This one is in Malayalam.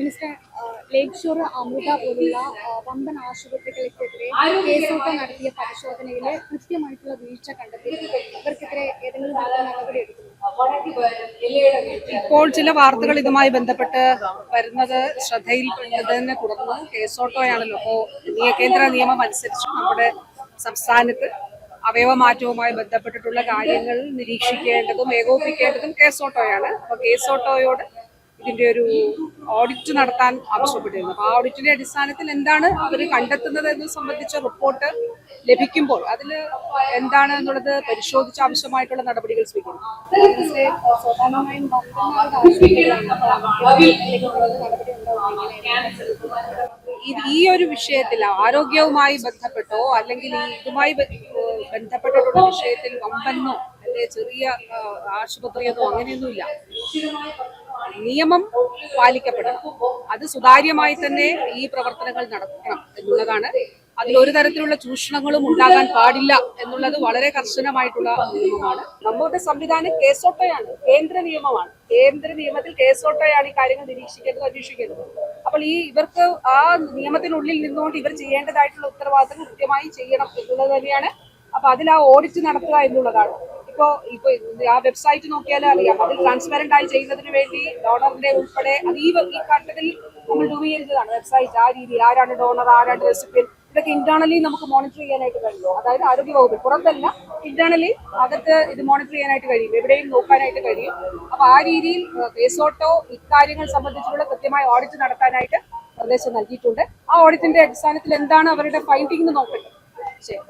മിനിസ്റ്റർ ലേക്ക് ഷോർ അമൃത പോലുള്ള വമ്പൻ ആശുപത്രികൾക്കെതിരെ കേസോട്ടം നടത്തിയ പരിശോധനയിൽ കൃത്യമായിട്ടുള്ള വീഴ്ച കണ്ടെത്തി ഇവർക്കെതിരെ ഏതെങ്കിലും നടപടി എടുക്കുന്നു. ഇപ്പോൾ ചില വാർത്തകൾ ഇതുമായി ബന്ധപ്പെട്ട് വരുന്നത് ശ്രദ്ധയിൽപ്പെട്ടതിനെ തുടർന്ന് കേസോട്ടോയാണല്ലോ അപ്പോൾ നിയ- കേന്ദ്ര നിയമം അനുസരിച്ച് നമ്മുടെ സംസ്ഥാനത്ത് അവയവമാറ്റവുമായി ബന്ധപ്പെട്ടിട്ടുള്ള കാര്യങ്ങൾ നിരീക്ഷിക്കേണ്ടതും ഏകോപിപ്പിക്കേണ്ടതും കേസോട്ടോയാണ് അപ്പോൾ കേസോട്ടോയോട് ഇതിന്റെ ഒരു ഓഡിറ്റ് നടത്താൻ ആവശ്യപ്പെട്ടിരുന്നു. അപ്പോൾ ആ ഓഡിറ്റിന്റെ അടിസ്ഥാനത്തിൽ എന്താണ് അവർ കണ്ടെത്തുന്നത് എന്ന് സംബന്ധിച്ച റിപ്പോർട്ട് ലഭിക്കുമ്പോൾ അതിൽ എന്താണ് എന്നുള്ളത് പരിശോധിച്ച് ആവശ്യമായിട്ടുള്ള നടപടികൾ സ്വീകരിക്കും. ഇത് ഈ ഒരു വിഷയത്തിൽ ആരോഗ്യവുമായി ബന്ധപ്പെട്ടോ അല്ലെങ്കിൽ ഈ ഇതുമായി ബന്ധപ്പെട്ടിട്ടുള്ള വിഷയത്തിൽ വമ്പന്നോ അല്ലെ ചെറിയ ആശുപത്രിയെന്നോ അങ്ങനെയൊന്നുമില്ല. നിയമം പാലിക്കപ്പെടണം. അത് സുതാര്യമായി തന്നെ ഈ പ്രവർത്തനങ്ങൾ നടക്കണം എന്നുള്ളതാണ്. അതിലൊരു തരത്തിലുള്ള ചൂഷണങ്ങളും ഉണ്ടാകാൻ പാടില്ല എന്നുള്ളത് വളരെ കർശനമായിട്ടുള്ള നിയമമാണ്. നമ്മുടെ സംവിധാനം കേസോട്ടയാണ് കേന്ദ്ര നിയമമാണ്. കേന്ദ്ര നിയമത്തിൽ കേസോട്ടയാണ് ഈ കാര്യങ്ങൾ നിരീക്ഷിക്കേണ്ടത് അന്വേഷിക്കേണ്ടത്. അപ്പോൾ ഈ ഇവർക്ക് ആ നിയമത്തിനുള്ളിൽ നിന്നുകൊണ്ട് ഇവർ ചെയ്യേണ്ടതായിട്ടുള്ള ഉത്തരവാദിത്തങ്ങൾ കൃത്യമായി ചെയ്യണം എന്നുള്ളത് തന്നെയാണ്. അപ്പൊ അതിൽ ആ ഓഡിറ്റ് നടത്തുക എന്നുള്ളതാണ്. ഇപ്പോ ഇപ്പൊ ആ വെബ്സൈറ്റ് നോക്കിയാൽ അറിയാം. അതിൽ ട്രാൻസ്പെറന്റ് ആയി ചെയ്യുന്നതിന് വേണ്ടി ഡോണറിന്റെ ഉൾപ്പെടെ അത് ഈ ഘട്ടത്തിൽ നമ്മൾ രൂപീകരിച്ചതാണ് വെബ്സൈറ്റ് ആ രീതി ആരാണ് ഡോണർ ആരാണ് റെസിപ്പിയൻ ഇതൊക്കെ ഇന്റേണലി നമുക്ക് മോണിറ്റർ ചെയ്യാനായിട്ട് കഴിയുമോ അതായത് ആരോഗ്യ വകുപ്പ് പുറത്തല്ല ഇന്റേണലി അകത്ത് ഇത് മോണിറ്റർ ചെയ്യാനായിട്ട് കഴിയും. എവിടെയും നോക്കാനായിട്ട് കഴിയും. അപ്പൊ ആ രീതിയിൽ കേസോട്ടോ ഇക്കാര്യങ്ങൾ സംബന്ധിച്ചുള്ള കൃത്യമായ ഓഡിറ്റ് നടത്താനായിട്ട് നിർദ്ദേശം നൽകിയിട്ടുണ്ട്. ആ ഓഡിറ്റിന്റെ അടിസ്ഥാനത്തിൽ എന്താണ് അവരുടെ ഫൈൻഡിംഗ് നോക്കട്ടെ. ശരി.